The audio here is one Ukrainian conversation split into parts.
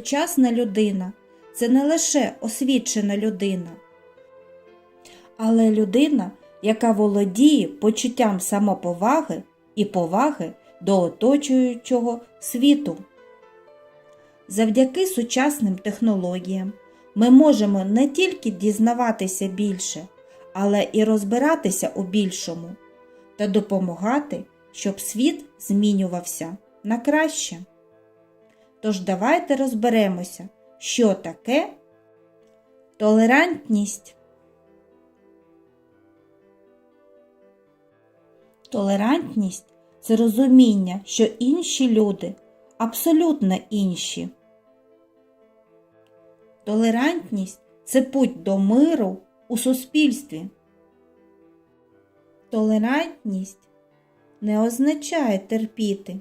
Сучасна людина це не лише освічена людина, але людина, яка володіє почуттям самоповаги і поваги до оточуючого світу. Завдяки сучасним технологіям ми можемо не тільки дізнаватися більше, але і розбиратися у більшому та допомагати, щоб світ змінювався на краще. Тож давайте розберемося, що таке толерантність. Толерантність це розуміння, що інші люди абсолютно інші. Толерантність це путь до миру у суспільстві. Толерантність не означає терпіти.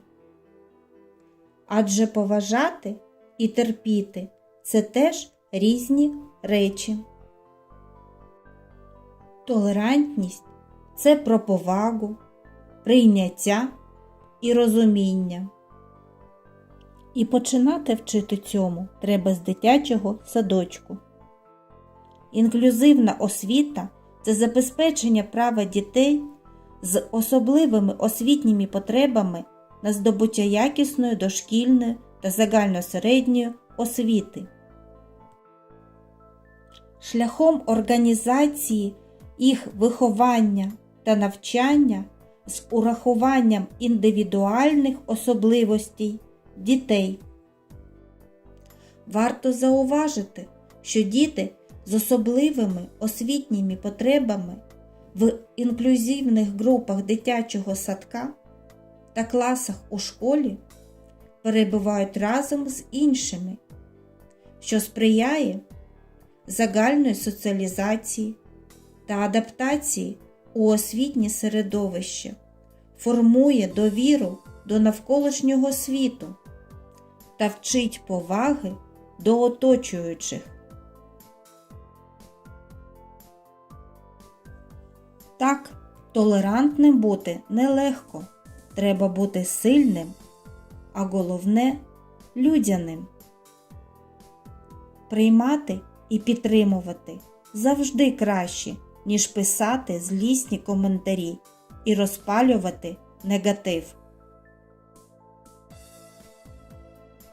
Адже поважати і терпіти це теж різні речі. Толерантність це про повагу, прийняття і розуміння. І починати вчити цьому треба з дитячого садочку. Інклюзивна освіта це забезпечення права дітей з особливими освітніми потребами на здобуття якісної дошкільної та загальносередньої освіти. Шляхом організації їх виховання та навчання з урахуванням індивідуальних особливостей дітей. Варто зауважити, що діти з особливими освітніми потребами в інклюзивних групах дитячого садка та класах у школі перебувають разом з іншими, що сприяє загальної соціалізації та адаптації у освітнє середовище, формує довіру до навколишнього світу та вчить поваги до оточуючих. Так, толерантним бути нелегко. Треба бути сильним, а головне людяним. Приймати і підтримувати завжди краще, ніж писати злісні коментарі і розпалювати негатив.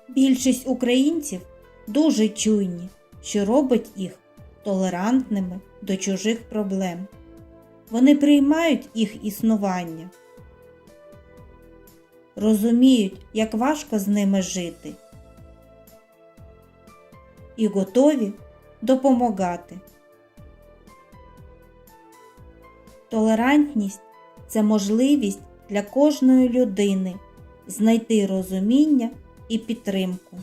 Більшість українців дуже чуйні, що робить їх толерантними до чужих проблем. Вони приймають їх існування, розуміють, як важко з ними жити, і готові допомагати. Толерантність це можливість для кожної людини знайти розуміння і підтримку.